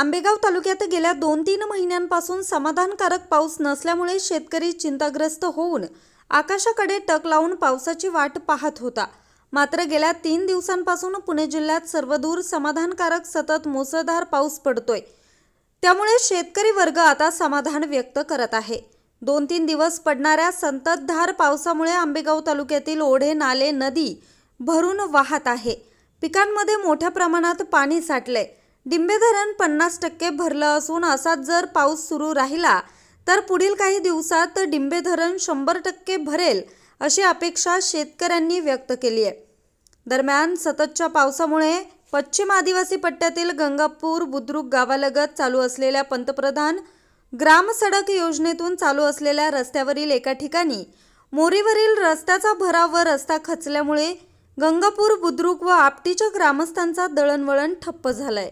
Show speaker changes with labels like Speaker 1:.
Speaker 1: आंबेगाव तालुक्यात गेल्या दोन तीन महिन्यांपासून समाधानकारक पाऊस नसल्यामुळे शेतकरी चिंताग्रस्त होऊन आकाशाकडे टक लावून पावसाची वाट पाहत होता. मात्र गेल्या तीन दिवसांपासून पुणे जिल्ह्यात सर्वदूर समाधानकारक सतत मुसळधार पाऊस पडतोय. त्यामुळे शेतकरी वर्ग आता समाधान व्यक्त करत आहे. दोन तीन दिवस पडणाऱ्या संततधार पावसामुळे आंबेगाव तालुक्यातील ओढे नाले नदी भरून वाहत आहे. पिकांमध्ये मोठ्या प्रमाणात पाणी साठलंय. डिंबे धरण पन्नास टक्के भरलं असून असाच जर पाऊस सुरू राहिला तर पुढील काही दिवसात डिंबे धरण शंभर टक्के भरेल अशी अपेक्षा शेतकऱ्यांनी व्यक्त केली आहे. दरम्यान सततच्या पावसामुळे पश्चिम आदिवासी पट्ट्यातील गंगापूर बुद्रुक गावालगत चालू असलेल्या पंतप्रधान ग्राम सडक योजनेतून चालू असलेल्या रस्त्यावरील एका ठिकाणी मोरीवरील रस्त्याचा भराव व रस्ता खचल्यामुळे गंगापूर बुद्रुक व आपटीच्या ग्रामस्थांचा दळणवळण ठप्प झालंय.